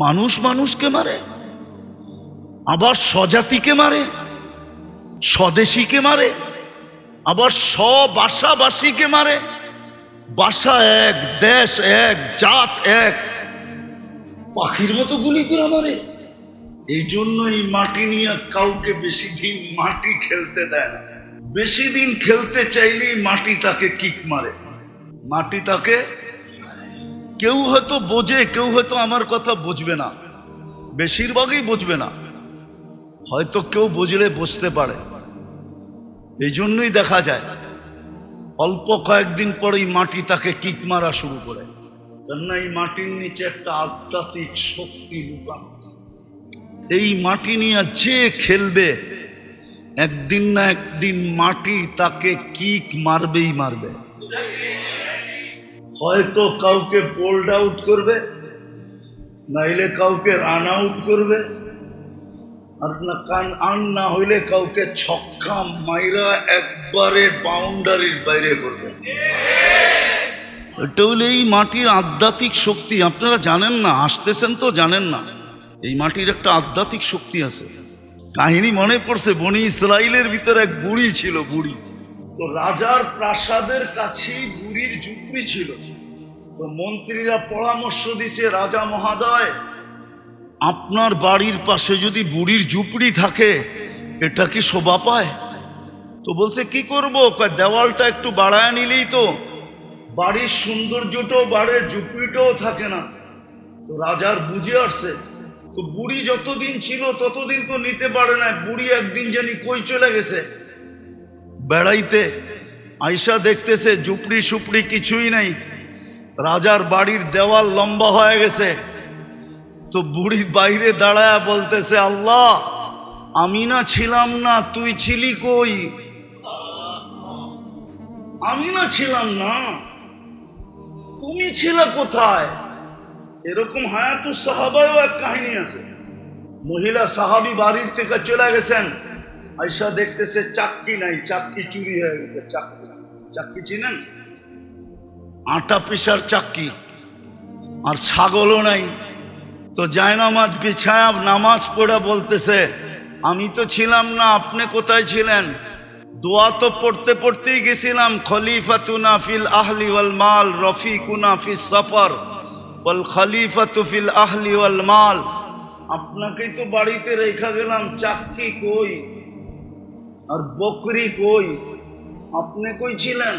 মানুষ মানুষকে মারে, আবার স্বজাতিকে মারে, স্বদেশীকে মারে, আবার স্ববাসাবাসীকে মারে। বাসা এক, দেশ এক, জাত এক। পাখির মতো গুলি করে মারে। এই জন্য এই মাটি নিয়ে কাউকে বেশি দিন মাটি খেলতে দেয় না। বেশি দিন খেলতে চাইলেই মাটি তাকে কিক মারে। মাটি তাকে কেউ হয়তো বোঝে, কেউ হয়তো আমার কথা বুঝবে না। বেশিরভাগই বুঝবে না। হয়তো কেউ বুঝলে বুঝতে পারে। এই জন্যই দেখা যায়, অল্প কয়েকদিন পরেই মাটি তাকে কিক মারা শুরু করে। কেননা এই মাটির নিচে একটা আধ্যাত্মিক শক্তি লুকানো এই মাটি নিয়ে যে খেলবে, একদিন না একদিন মাটি তাকে কিক মারবেই মারবে। হয়তো কাউকে বোল্ড আউট করবে, নাইলে কাউকে রান আউট করবে, আর না কান আন না হইলে কাউকে ছক্কা মাইরা একবারে বাউন্ডারির বাইরে করবে। এটা হলে এই মাটির আধ্যাত্মিক শক্তি, আপনারা জানেন না, আসতেছেন তো জানেন না, এই মাটির একটা আধ্যাত্মিক শক্তি আছে। কাহিনী মনে পড়ছে, বনি ইসরায়েলের ভিতরে এক বুড়ি ছিল, বুড়ি। তো রাজার প্রাসাদের কাছেই বুড়ির ঝুপড়ি ছিল। তো মন্ত্রীরা পরামর্শ দিছে, রাজা মহাদয়, আপনার বাড়ির পাশে যদি বুড়ির ঝুপড়ি থাকে, এটা কি শোভা পায়? তো বলছে, কি করব? দেওয়ালটা একটু বাড়ায় নিলেই তো। বাড়ির সৌন্দর্যটাও বাড়ে ঝুপড়িটাও থাকে না। তো রাজার বুঝে আসছে, তো বুড়ি যতদিন ছিল ততদিন তো নিতে পারে না বুড়ি একদিন জানি কই চলে গেছে? বেড়াইতে আয়সা দেখতেছে ঝুপড়ি সুপড়ি কিছুই নাই। রাজার বাড়ির দেওয়াল লম্বা হয়ে গেছে। তো বুড়ি বাইরে দাঁড়ায় বলতেছে, আল্লাহ, আমি না ছিলাম না, তুই ছিলি কই? আমি না ছিলাম না, তুমি ছিলে কোথায়? এরকম হায়াতু সাহাবায়ও এক কাহিনী আছে। মহিলা সাহাবি বাড়ির থেকে চলে গেছেন। আয়সা দেখতেছে চাক্কি নাই চাক্কি চুরি হয়ে গেছে, চাকরি। চাকরি চিনেন? আটা পিসার চাক্কি আর ছাগলও নাই। তো জায়নামাজ বিছায়া নামাজ পড়ে বলতেছে, আমি তো ছিলাম না, আপনি কোথায় ছিলেন? দোয়া তো পড়তে পড়তেই গেছিলাম খলিফাতুনা ফিল আহলি ওয়াল মাল রফিকুনা ফিস সফর। ওয়াল খলিফাতু ফিল আহলি ওয়াল মাল। আপনাকেই তো বাড়িতে রেখা গেলাম চাক্কি কই? আর বকরি কই? আপনি কই ছিলেন?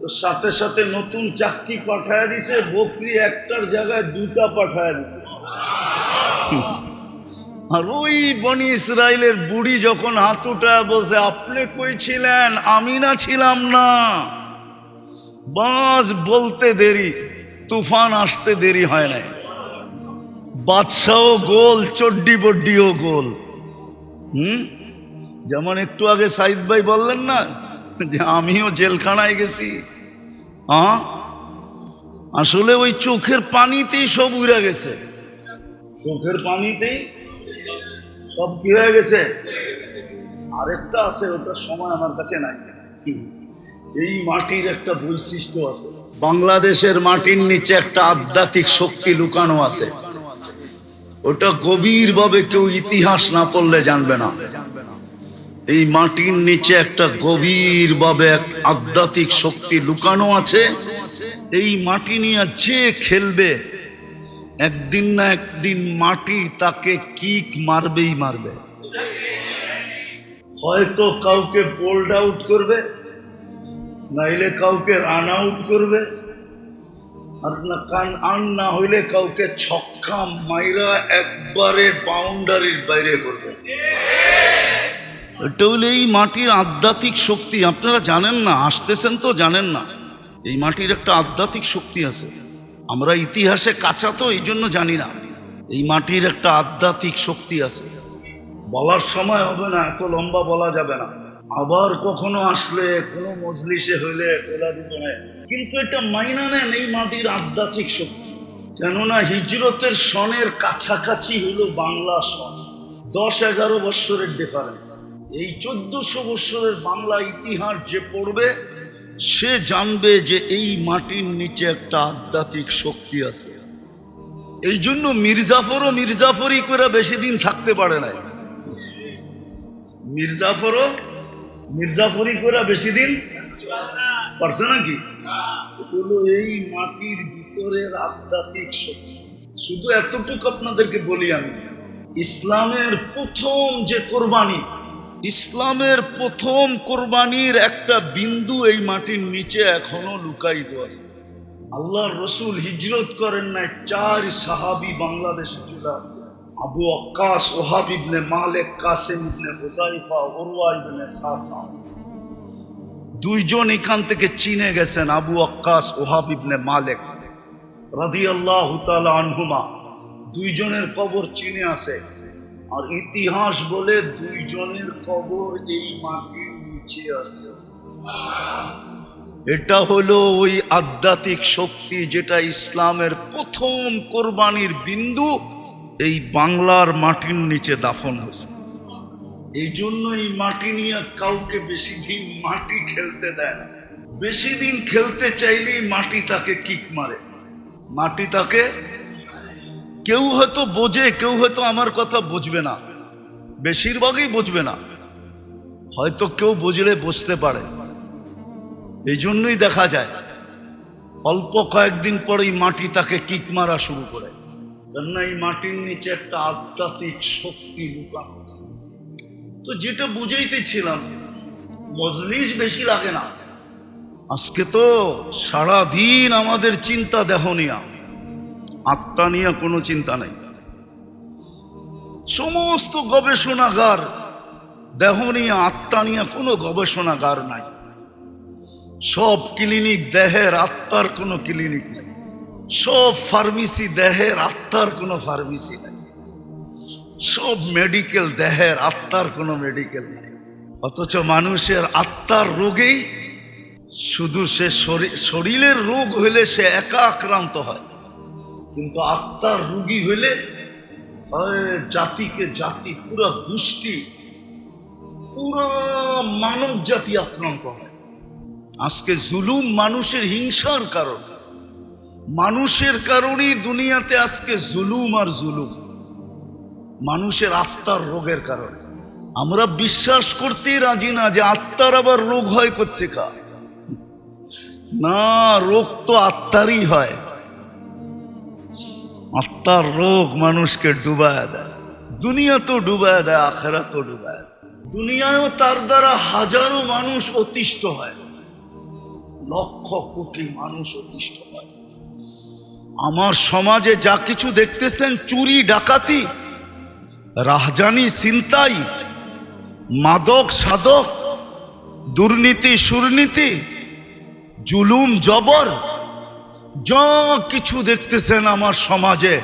তো সাথে সাথে নতুন চাকরি পাঠায় দিছে, বকরি একটার জায়গায় দুটা পাঠায় দিছে। আর ওই বনি ইসরায়েলের বুড়ি যখন হাত উঠায় বসে আপনি কই ছিলেন? আমি না ছিলাম না। বাস বলতে দেরি, তুফান আসতে দেরি হয় নাই। বাদশাও গোল চড্ডি বড্ডিও গোল। হুম? যেমন একটু আগে সাইদ ভাই বললেন না, যে আমিও জেলখানায় গেছি। হ্যাঁ আসলে ওই চোখের পানিতেই সব উড়ে গেছে। চোখের পানিতেই সব কি হয়ে গেছে? আরেকটা আছে, ওটা সময় আমার কাছে নাই। এই মাটির একটা বৈশিষ্ট্য আছে। বাংলাদেশের মাটির নিচে একটা আধ্যাত্মিক শক্তি লুকানো আছে। ওটা গভীরভাবে কেউ ইতিহাস না পড়লে জানবে না। এই মাটির নিচে একটা গভীরভাবে এক আধ্যাত্মিক শক্তি লুকানো আছে। এই মাটি নিয়ে যে খেলবে, একদিন না একদিন মাটি তাকে কিক মারবেই মারবে। হয়তো কাউকে বোল্ড আউট করবে, নাইলে কাউকে রান আউট করবে, আর না কান আন না হইলে কাউকে ছক্কা মাইরা একবারে বাউন্ডারির বাইরে করবে। এটা হলে এই মাটির আধ্যাত্মিক শক্তি, আপনারা জানেন না, আসতেছেন তো জানেন না, এই মাটির একটা আধ্যাত্মিক শক্তি আছে। আমরা ইতিহাসে কাঁচা তো, এই জন্য জানি না, এই মাটির একটা আধ্যাত্মিক শক্তি আছে। বলার সময় হবে না, এত লম্বা বলা যাবে না। আবার কখনো আসলে কোনো মজলিসে হইলে কিন্তু এটা মাইনা নেন এই মাটির আধ্যাত্মিক শক্তি। কেননা হিজরতের সনের কাছাকাছি হলো বাংলা সন, দশ এগারো বৎসরের ডিফারেন্স এই চোদ্দশো বৎসরের বাংলা ইতিহাস যে পড়বে, সে জানবে যে এই মাটির নিচে একটা আধ্যাত্মিক শক্তি আছে। এই জন্য মির্জাফরও মির্জাফরই করে বেশি দিন থাকতে পারে না মির্জাফরও মির্জাফরি করে বেশি দিন পারছে নাকি? এই মাটির ভিতরের আধ্যাত্মিক শক্তি। শুধু এতটুকু আপনাদেরকে বলি আমি, ইসলামের প্রথম যে কোরবানি ইসলামের প্রথম কোরবানির একটা বিন্দু এই মাটির নিচে এখনও লুকায়িত আছে। আল্লাহর রসুল হিজরত করেন নাই, চার সাহাবি বাংলাদেশে চলে আসে। আবু আক্কাস, ওহাব ইবনে মালেক, কাসেম ইবনে হুজাইফা ওরওয়া ইবনে সাসা। দুইজন এখান থেকে চিনে গেছেন, আবু আক্কাস, ওহাব ইবনে মালেক। রাদিয়াল্লাহু তাআলা আনহুমা, দুইজনের কবর চিনে আছে। আর ইতিহাস বলে দুইজনের কবর এই মাটির নিচে আছে। এটা হলো ওই আধ্যাত্মিক শক্তি যেটা ইসলামের প্রথম কোরবানির বিন্দু এই বাংলার মাটির নিচে দাফন হয়েছে। এই জন্য এই মাটি নিয়ে কাউকে বেশি দিন মাটি খেলতে দেয় না। বেশি দিন খেলতে চাইলেই মাটি তাকে কিক মারে। মাটি তাকে কেউ হয়তো বোঝে, কেউ হয়তো আমার কথা বুঝবে না। বেশিরভাগই বুঝবে না। হয়তো কেউ বুঝলে বুঝতে পারে। এই জন্যই দেখা যায়, অল্প কয়েকদিন পরেই মাটি তাকে কিক মারা শুরু করে। কেননা এই মাটির নিচে একটা আধ্যাত্মিক শক্তি লুকানো তো যেটা বুঝাইতেছিলাম, মজলিস বেশি লাগে না। আজকে তো সারাদিন আমাদের চিন্তা দেহ নিয়া আত্মা নিয়ে কোনো চিন্তা নেই। সমস্ত গবেষণাগার, দেহ নিয়ে আত্মা নিয়ে কোনো গবেষণাগার নাই। সব ক্লিনিক দেহের আত্মার কোনো ক্লিনিক নাই। সব ফার্মেসি দেহের আত্মার কোনো ফার্মেসি নাই। সব মেডিকেল দেহের আত্মার কোনো মেডিকেল নেই। অথচ মানুষের আত্মার রোগেই শুধু সে শরী- শরীরের রোগ হইলে সে একা আক্রান্ত হয়। কিন্তু আত্মার রোগী হইলে জাতিকে জাতি, পুরা গোষ্ঠী, পুরা মানব জাতি আক্রান্ত হয়। আজকে জুলুম মানুষের হিংসার কারণ। মানুষের কারণেই দুনিয়াতে আজকে জুলুম আর জুলুম। মানুষের আত্মার রোগের কারণে। আমরা বিশ্বাস করতেই রাজি না যে আত্মার আবার রোগ হয় কোথেকা না, রোগ তো আত্মারই হয়। আত্মার রোগ মানুষকে ডুবায় দেয়। দুনিয়া তো ডুবায় দেয় আখেরা তো ডুবায় দেয়। দুনিয়ায়ও তার দ্বারা হাজারো মানুষ অতিষ্ঠ হয়। লক্ষ কোটি মানুষ অতিষ্ঠ হয়। আমার সমাজে যা কিছু দেখতেছেন, চুরি, ডাকাতি, রাহজানি চিন্তাই মাদক সাধক দুর্নীতি, সুর্নীতি, জুলুম, জবর যা কিছু দেখতেছেন আমার সমাজে,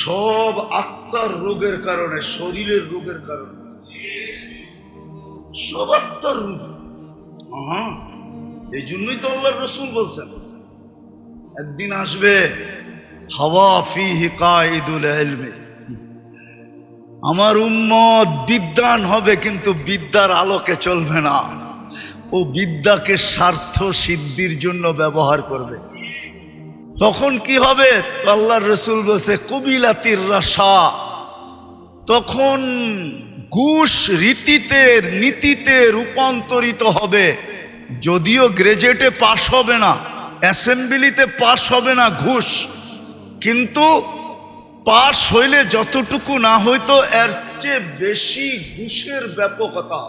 সব আত্মার রোগের কারণে, শরীরের রোগের কারণে। সব আত্মার রোগ। হ্যাঁ এই জন্যই তো আল্লাহ রসুল বলছেন, একদিন আসবে, হাওয়া ফি হিকাইদুল ইলমি। আমার উম্মত বিদ্যান হবে, কিন্তু বিদ্যার আলোকে চলবে না। ও বিদ্যাকে স্বার্থ সিদ্ধির জন্য ব্যবহার করবে। তখন কি হবে? তো আল্লাহর রসুল বলছে কবিলাতির রাসা তখন ঘুষ রীতিতে, নীতিতে রূপান্তরিত হবে। যদিও গ্রেজুয়েটে পাশ হবে না, অ্যাসেম্বলিতে পাশ হবে না ঘুষ, কিন্তু পাশ হইলে যতটুকু না হইতো এর চেয়ে বেশি ঘুষের ব্যাপকতা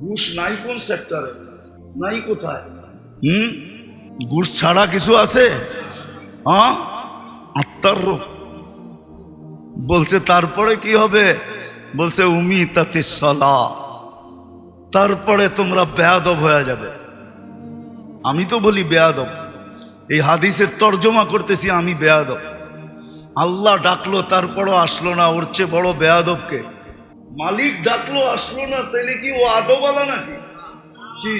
ঘুষ নাই কোন সেক্টরে নাই কোথায়? হুম? ঘুষ ছাড়া কিছু আছে? হ্যাঁ আত্মার বলছে, তারপরে কি হবে? বলছে, উমি তাতে সলা। তারপরে তোমরা বেয়াদব হয়ে যাবে। আমি তো বলি বেয়াদব। এই হাদিসের তর্জমা করতেছি, আমি বেয়াদব। আল্লাহ ডাকলো, তারপরও আসলো না, ওর চেয়ে বড় বেয়াদবকে। মালিক ডাকলো, আসলো না, তাইলে কি ও আদবালা নাকি? কি?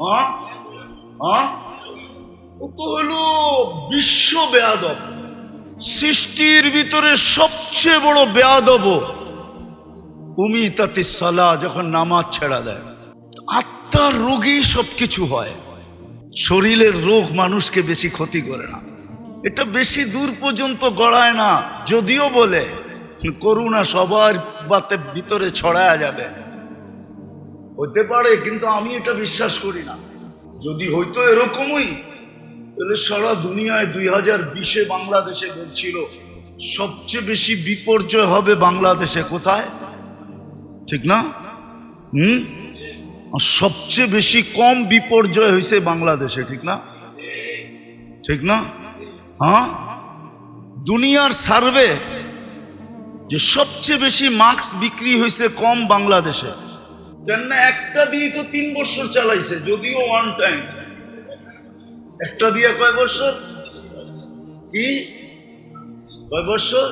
হ্যাঁ হ্যাঁ হলো বিশ্ব বেয়াদব। সৃষ্টির ভিতরে সবচেয়ে বড় বেয়াদব। উমি তাতে সালা যখন নামাজ ছেড়া দেয়। আত্মার রোগেই সব কিছু হয়। শরীরের রোগ মানুষকে বেশি ক্ষতি করে না। এটা বেশি দূর পর্যন্ত গড়ায় না, যদিও বলে, করুণা সবার বাতে ভিতরে ছড়ায়া যাবে। হতে পারে, কিন্তু আমি এটা বিশ্বাস করি না। যদি হইতো এরকমই সারা দুনিয়ায় দুই হাজার বিশে বাংলাদেশে বলছিল, সবচেয়ে বেশি বিপর্যয় হবে বাংলাদেশে কোথায়? ঠিক না? হুম? সবচেয়ে বেশি কম বিপর্যয় হয়েছে বাংলাদেশে, ঠিক না? ঠিক না? হ্যাঁ? দুনিয়ার সার্ভে যে সবচেয়ে বেশি মাস্ক বিক্রি হয়েছে কম বাংলাদেশে। কেন একটা দিয়ে তো তিন বছর চালাইছে, যদিও ওয়ান টাইম একটা দিয়ে কয় বছর কি? কয় বছর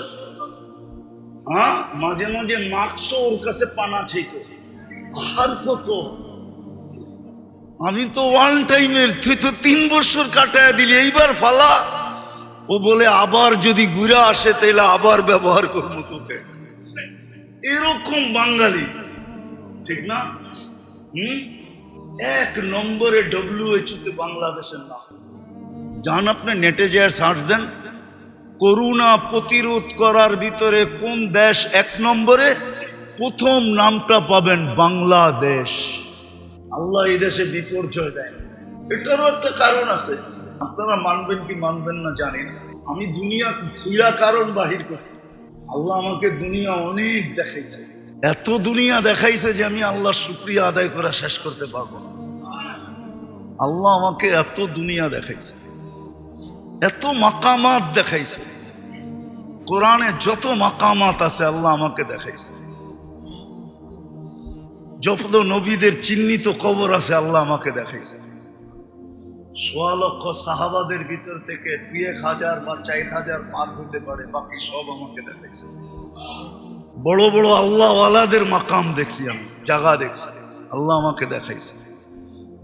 হ্যাঁ? মাঝে মাঝে মাস্কও ওর কাছে পানা ঠিক আর কত? আমি তো ওয়ান টাইমের তুই তো তিন বছর কাটায় দিলি, এইবার ফালা। ও বলে, আবার যদি ঘুরে আসে তাহলে আবার ব্যবহার করব তোকে। এরকম বাঙালি। ঠিক না? হুম? এক নম্বরে ডব্লিউএইচওতে বাংলাদেশের নাম। যান আপনি নেটে যে সার্চ দেন। করুণা প্রতিরোধ করার ভিতরে কোন দেশ এক নম্বরে? প্রথম নামটা পাবেন বাংলাদেশ। আল্লাহ এই দেশে বিপর্যয় দেয়। এটারও একটা কারণ আছে। আপনারা মানবেন কি মানবেন না জানি না। আমি দুনিয়া খুইয়া কারণ বাহির করছি। আল্লাহ আমাকে দুনিয়া অনেক দেখাইছে। এত দুনিয়া দেখাইছে যে আমি আল্লাহর শুক্রিয়া আদায় করা শেষ করতে পারব না। আল্লাহ আমাকে এত দুনিয়া দেখাইছে। এত মাকামাত দেখাইছে। কোরআনে যত মাকামাত আছে, আল্লাহ আমাকে দেখাইছে। যত নবীদের চিহ্নিত কবর আছে, আল্লাহ আমাকে দেখাইছে। সোয়া লক্ষ সাহাবাদের ভিতর থেকে দুই এক হাজার বা চার হাজার পার হতে পারে, বাকি সব আমাকে দেখাইছে। বড় বড় আল্লাহওয়ালাদের মাকাম দেখছি আমি জায়গা দেখছি। আল্লাহ আমাকে দেখাইছে।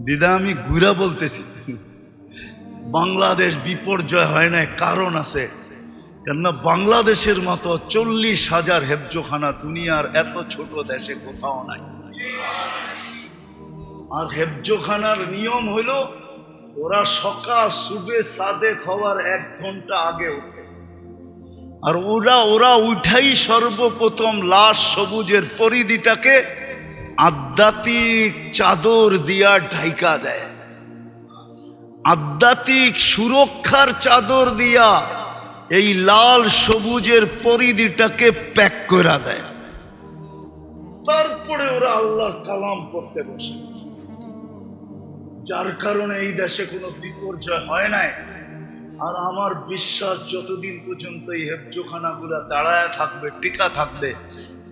দিদা, আমি ঘুরা বলতেছি। বাংলাদেশ বিপর্যয় হয় না কারণ আছে। কেননা বাংলাদেশের মতো চল্লিশ হাজার হেফজোখানা দুনিয়ার এত ছোট দেশে কোথাও নাই। আর হেফজোখানার নিয়ম হইল ওরা সকাল সুবে সাদেক হওয়ার এক ঘণ্টা আগে ওঠে। আর ওরা ওরা উঠাই সর্বপ্রথম লাশ সবুজের পরিধিটাকে আধ্যাত্মিক চাদর দিয়া ঢাইকা দেয়। আধ্যাত্মিক সুরক্ষার চাদর দিয়া এই লাল সবুজের পরিধিটাকে প্যাক করে দেয়। তারপরে ওরা আল্লাহর কালাম পড়তে বসে। যার কারণে এই দেশে কোনো বিপর্যয় হয় নাই। আর আমার বিশ্বাস যতদিন পর্যন্ত এই হেফজোখানাগুলা দাঁড়ায় থাকবে, টিকা থাকবে,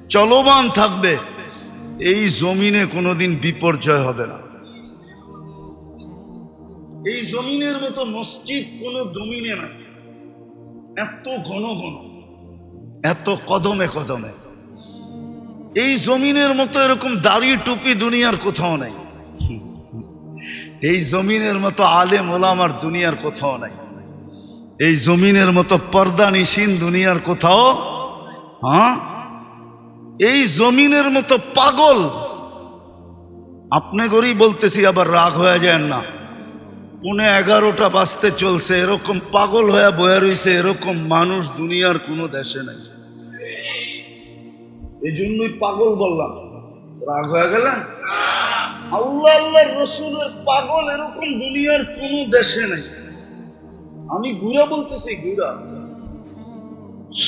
চলমান থাকবে, এই জমিনে কোনোদিন বিপর্যয় হবে না। এই জমিনের মতো মসজিদ কোনো জমিনে নাই। এত ঘন ঘন, এত কদমে কদমে। এই জমিনের মতো এরকম দাড়ি টুপি দুনিয়ার কোথাও নাই। এই জমিনের মতো আলেম ওলামার দুনিয়ার কোথাও নাই। এই জমিনের মতো পর্দা নিশিন দুনিয়ার কোথাও হ্যাঁ? এই জমিনের মতো পাগল। আপনি করেই বলতেছি, আবার রাগ হয়ে যায় না। পুনে এগারোটা বাজতে চলছে, এরকম পাগল হয়ে বয়ে রইছে, এরকম মানুষ দুনিয়ার কোনো দেশে নাই। এই জন্যই পাগল বললাম। রাগ হয়ে গেলেন আল্লাহ আল্লাহ, রসুলের পাগল এরকম দুনিয়ার কোনো দেশে নেই। আমি ঘুরা বলতেছি, ঘুরা।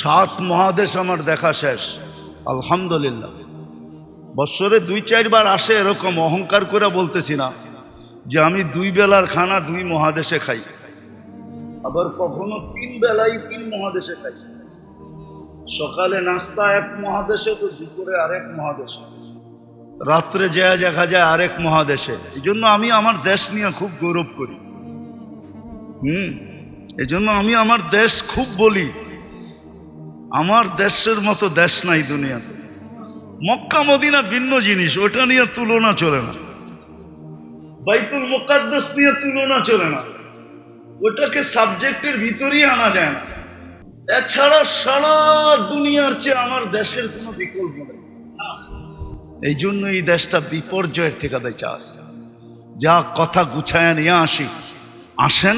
সাত মহাদেশ আমার দেখা শেষ, আলহামদুলিল্লাহ। বৎসরে দুই, চারবার আসে এরকম, অহংকার করে বলতেছি না। যে আমি দুই বেলার খানা দুই মহাদেশে খাই। আবার কখনো তিন বেলাই তিন মহাদেশে খাই। সকালে নাস্তা এক মহাদেশে, তো দুপুরে আরেক মহাদেশে। রাত্রে যায় দেখা যায় আরেক মহাদেশে। এই জন্য আমি আমার দেশ নিয়ে খুব গৌরব করি। হুম এই জন্য আমি আমার দেশ খুব বলি। আমার দেশের মতো দেশ নাই দুনিয়াতে। মক্কা, মদিনা ভিন্ন জিনিস, ওটা নিয়ে তুলনা চলে না। বাইতুল মোকাদ্দাস নিয়ে তুলনা চলে না। ওটাকে সাবজেক্টের ভিতরেই আনা যায় না। এছাড়া সারা দুনিয়ার চেয়ে আমার দেশের কোনো বিকল্প নেই। এই জন্য এই দেশটা বিপর্যয়ের থেকে বেঁচে আসে যা কথা গুছায় নিয়ে আসি, আসেন,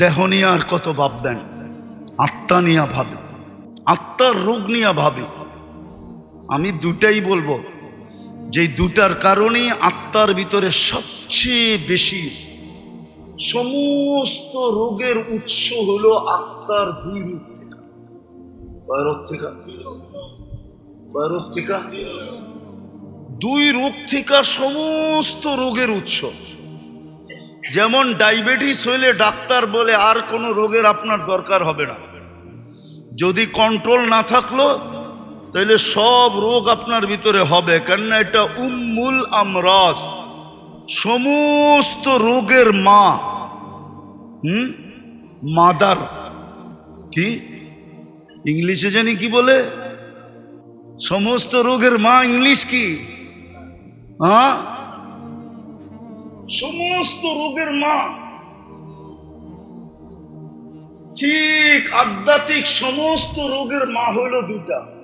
দেহ নিয়ে আর কত ভাববেন আত্মা নিয়ে ভাবে, আত্মার রোগ নিয়ে ভাবে। আমি দুটাই বলব যে দুটার কারণেই আত্মার ভিতরে সবচেয়ে বেশি সমস্ত রোগের উৎস হলো আত্মার দুই রূপ থেকে। কয় থেকে? থেকে? দুই রোগ থেকে সমস্ত রোগের উৎস। যেমন ডায়াবেটিস হইলে ডাক্তার বলে, আর কোনো রোগের আপনার দরকার হবে না। যদি কন্ট্রোল না থাকল তাহলে সব রোগ আপনার ভিতরে হবে, কেননা এটা উম্মুল আমরাজ। সমস্ত রোগের মা, হুম? মাদার। কি? ইংলিশে জানি কি বলে? সমস্ত রোগের মা ইংলিশ কি? হ্যাঁ? সমস্ত রোগের মা। ঠিক আধ্যাত্মিক সমস্ত রোগের মা হইল দুটা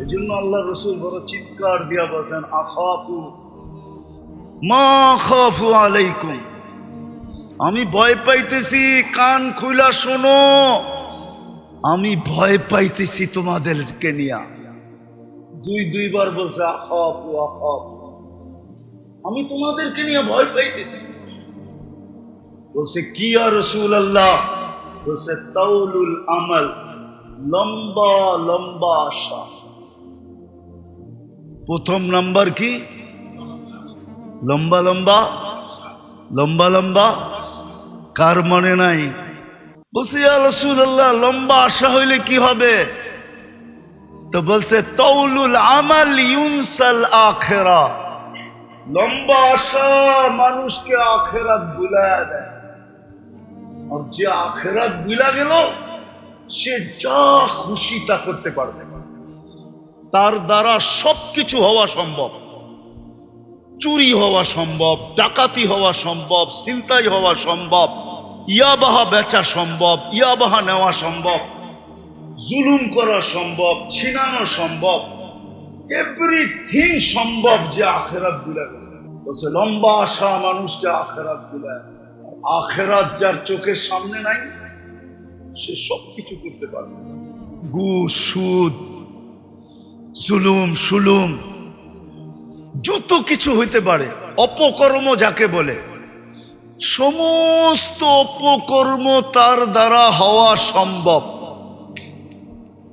এই জন্য আল্লাহ রসুল বড় চিৎকার দিয়া বসেন আখাফু, মা খাফু আলাইকুম। আমি ভয় পাইতেছি, কান খুলা শোনো। আমি ভয় পাইতেছি তোমাদেরকে নিয়া। দুই, দুইবার বলছে, আখাফু আখাফু। আমি তোমাদেরকে নিয়ে ভয় পাইতেছি। বলছে, কি আর রসুল আল্লাহ? বলছে তাউলুল আমল। লম্বা লম্বা আশা। প্রথম নাম্বার কি? লম্বা লম্বা লম্বা লম্বা। কার মনে নাই? লম্বা আশা হইলে কি হবে? তো বলছে তৌলুল আমাল ইউনসাল আখেরা। লম্বা আশা মানুষকে আখেরাত বুলায় দেয়। আর যে আখেরাত বুলা গেল সে যা খুশি তা করতে পারবে। তার দ্বারা সবকিছু হওয়া সম্ভব। চুরি হওয়া সম্ভব, ডাকাতি হওয়া সম্ভব চিন্তাই হওয়া সম্ভব, ইয়াবাহা বেচা সম্ভব, ইয়াবাহা নেওয়া সম্ভব, জুলুম করা সম্ভব, ছিনানো সম্ভব এভরিথিং সম্ভব যে আখেরাত বুলা বলছে, লম্বা আশা মানুষকে আখেরাত বুলায় আখেরাত যার চোখের সামনে নাই সে সব কিছু করতে পারবে। ঘুষ সুদ, জুলুম, সুলুম, যত কিছু হইতে পারে, অপকর্ম যাকে বলে, সমস্ত অপকর্ম তার দ্বারা হওয়া সম্ভব।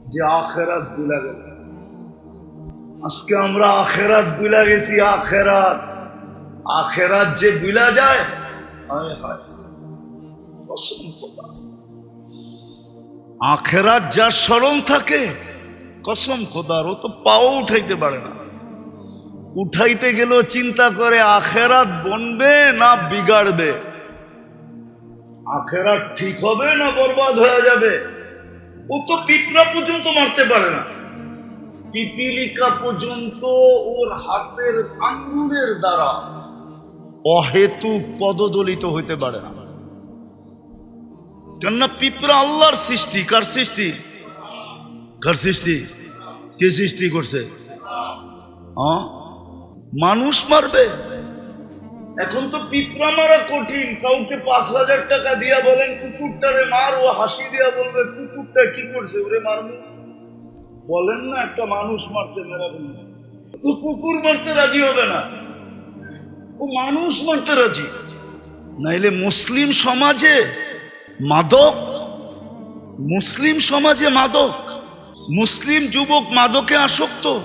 যে আখেরাত বুলা গেল। আজকে আমরা আখেরাত বুলা গেছি, আখেরাত। আখেরাত যে বুলা যায় হায় হায়। খোদা। আখেরাত যার স্মরণ থাকে, কসম খোদার, ও তো পাও উঠাইতে পারে না। উঠাইতে গেলেও চিন্তা করে আখেরাত বনবে না বিগাড়বে। আখেরাত ঠিক হবে না বরবাদ হয়ে যাবে? ও তো পিঁপড়া পর্যন্ত মারতে পারে না। পিপিলিকা পর্যন্ত ওর হাতের আঙ্গুলের দ্বারা অহেতুক পদদলিত হইতে পারে না। কেননা পিঁপড়া আল্লাহর সৃষ্টি। কার সৃষ্টি? কার সৃষ্টি? কে সৃষ্টি করছে? মানুষ মারবে। এখন তো পিঁপড়া মারা কঠিন। কাউকে পাঁচ হাজার টাকা দিয়া বলেন, কুকুরটারে মার, ও হাসি দিয়া বলবে, কুকুরটা কি করছে? ওরে মারবে। বলেন না, একটা মানুষ মারতে মেরাবেন। তো কুকুর মারতে রাজি হবে না। ও মানুষ মারতে রাজি। নাইলে মুসলিম সমাজে মাদক? মুসলিম সমাজে মাদক। মুসলিম যুবক মাদকে আসক্ত।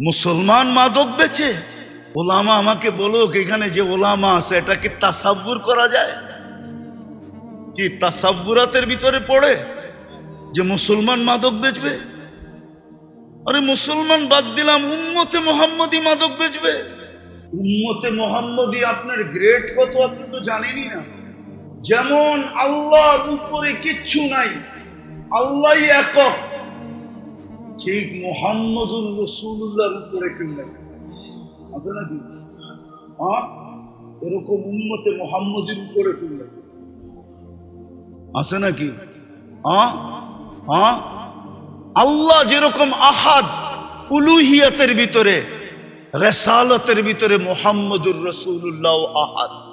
মুসলমান মাদক বেচে। ওলামা আমাকে বলুক, এখানে যে ওলামা আছে, এটা কি তাসাব্বুর করা যায়? কি তাসাব্বুরাতের ভিতরে পড়ে যে মুসলমান মাদক বেচবে? আরে মুসলমান বাদ দিলাম, উম্মতে মোহাম্মদী মাদক বেচবে। উম্মতে মোহাম্মদী, আপনার গ্রেড কত আপনি তো জানেনই না। যেমন আল্লাহর উপরে কিচ্ছু নাই আল্লাহ একক। ঠিক মোহাম্মদুর রসুল্লাহর উপরে কেউ নাই। আছে নাকি? হ্যাঁ? এরকম উন্মতে মোহাম্মদের উপরে কেউ নাই। আছে নাকি? হ্যাঁ? হ্যাঁ? আল্লাহ যেরকম আহাদ উলুহিয়াতের ভিতরে, রেসালতের ভিতরে মোহাম্মদুর রসুল্লাহ আহাদ।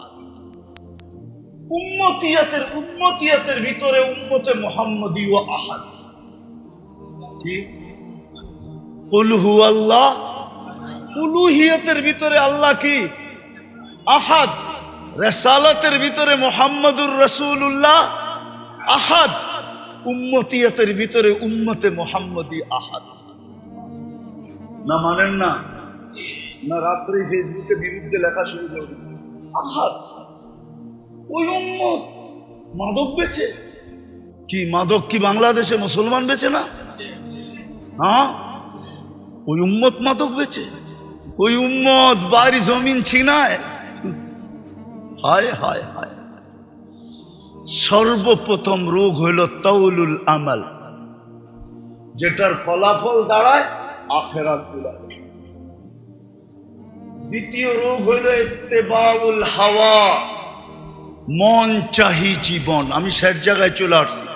উম্মতিয়াতের উম্মতিয়াতের ভিতরে উম্মতে মোহাম্মদী ও আহাদ। কুলহু আল্লাহ উলুহিয়তের ভিতরে আল্লাহ কি? আহাদ। রেসালাতের ভিতরে মোহাম্মদুর রসুল্লাহ আহাদ। উম্মতিয়াতের ভিতরে উম্মতে মোহাম্মদী আহাদ। না মানেন না? না রাত্রে ফেসবুকে বিরুদ্ধে লেখা শুরু করবেন। আহাদ। ওই উম্মত। মাদক বেচে। কি মাদক কি বাংলাদেশে মুসলমান বেচে না? হ্যাঁ? ওই উম্মত মাদক বেচে। ওই উম্মত বাড়ি জমিন ছিনায়। হায় হায় হায়। সর্বপ্রথম রোগ হইল তৌলুল আমাল। যেটার ফলাফল দাঁড়ায় আখেরাত দ্বিতীয় রোগ হইল ইত্তেবাউল হাওয়া। মন চাহি জীবন। আমি শেষ জায়গায় চলে আসছি।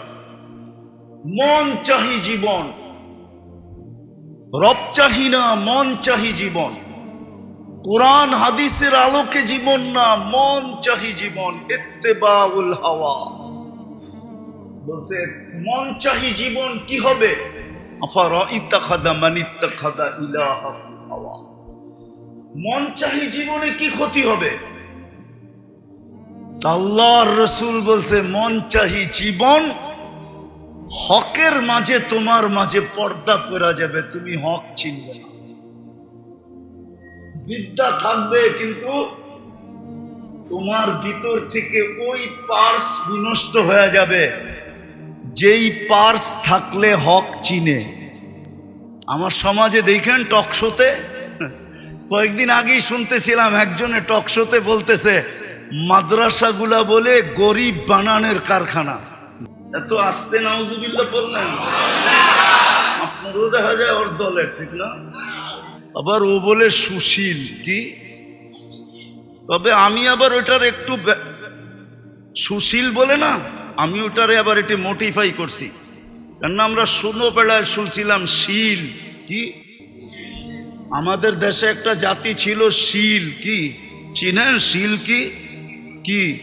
মন চাহি জীবন। রব চাহি না, মন চাহি জীবন। কোরআন হাদিসের আলোকে জীবন না, মন চাহি জীবন। ইত্তেবাউল হাওয়া। বলছে, মন চাহি জীবন কি হবে? মন চাহি জীবনে কি ক্ষতি হবে? আল্লাহর রসুল বলছে, মন চাহি জীবন, হকের মাঝে তোমার মাঝে পর্দা পরা যাবে, তুমি হক চিনবে না। বিদ্যা থাকবে কিন্তু তোমার ভিতর থেকে ওই পার্স বিনষ্ট হয়ে যাবে, যেই পার্স থাকলে হক চিনে। আমার সমাজে দেখেন টকশোতে কয়েকদিন আগেই শুনতেছিলাম, একজনে টকশোতে বলতেছে মাদ্রাসাগুলা বলে গরিব বানানের কারখানা। এত আসতে নাউজুবিল্লা বললেন। আপনারও দেখা যায় ওর দলের ঠিক না? আবার ও বলে সুশীল কি? তবে আমি আবার ওটার একটু সুশীল বলে না আমি ওটারে আবার এটি মোটিফাই করছি। কেননা আমরা শূন্য বেলায় শুনছিলাম শীল কি? আমাদের দেশে একটা জাতি ছিল শীল কি? চিনেন শীল কি? কি?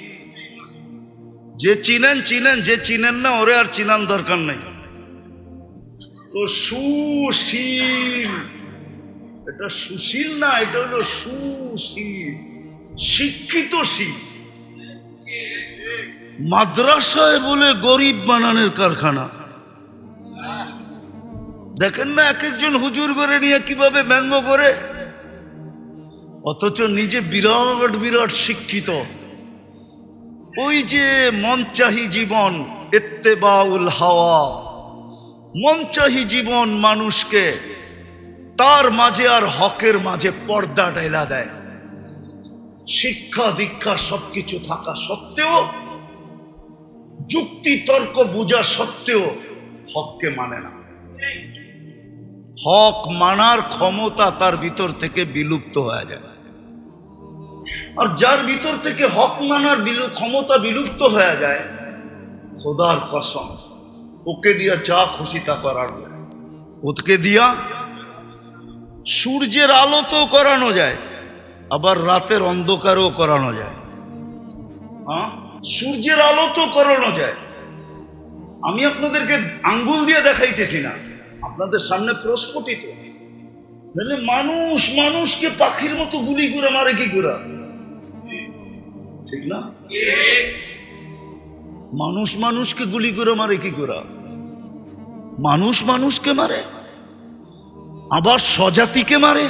যে চিনেন চিনেন, যে চিনেন না, ওরে আর চিনান দরকার নেই। তো সুশীল, এটা সুশীল না, এটা হলো সুশীল, শিক্ষিত শীল। মাদ্রাসায় বলে গরিব বানানোর কারখানা। দেখেন না, এক একজন হুজুর করে নিয়ে কীভাবে ব্যঙ্গ করে? অথচ নিজে বিরাট বিরাট শিক্ষিত। ওই যে মনচাহি জীবন এত্তেবাউল হাওয়া। মনচাহি জীবন মানুষকে তার মাঝে আর হকের মাঝে পর্দা ডেলা দেয়। শিক্ষা, দীক্ষা সবকিছু থাকা সত্ত্বেও, যুক্তি, তর্ক, বোঝা সত্ত্বেও হককে মানে না। হক মানার ক্ষমতা তার ভিতর থেকে বিলুপ্ত হয়ে যায়। আর যার ভিতর থেকে হক মানার বিলু ক্ষমতা বিলুপ্ত হয়ে যায়, খোদার কসম, ওকে দিয়া যা খুশি তা করানো যায় ওকে দিয়া সূর্যের আলো তো করানো যায়, আবার রাতের অন্ধকারও করানো যায়। হ্যাঁ সূর্যের আলো তো করানো যায়। আমি আপনাদেরকে আঙ্গুল দিয়ে দেখাইতেছি না, আপনাদের সামনে প্রস্ফুটিত। নাহলে মানুষ মানুষকে পাখির মতো গুলি করে মারে কি করে? ঠিক না? মানুষ মানুষকে গুলি করে মারে, কি করে? মানুষ মানুষকে মারে, আবার স্বজাতিকে মারে,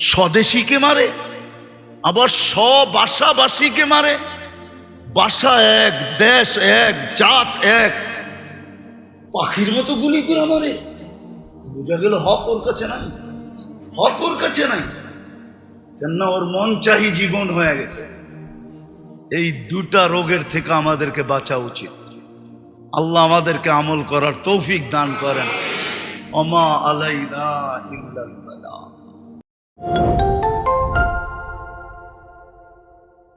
স্বদেশীকে মারে, আবার স্ববাসাবাসীকে মারে। বাসা এক, দেশ এক, জাত এক। পাখির মতো গুলি করে মারে। বোঝা গেল হক ওর কাছে নাই। হক ওর কাছে নাই। কেননা ওর মন চাহি জীবন হয়ে গেছে। এই দুটা রোগের থেকে আমাদেরকে বাঁচা উচিত। আল্লাহ আমাদেরকে আমল করার তৌফিক দান করেন। অমা আলাইনা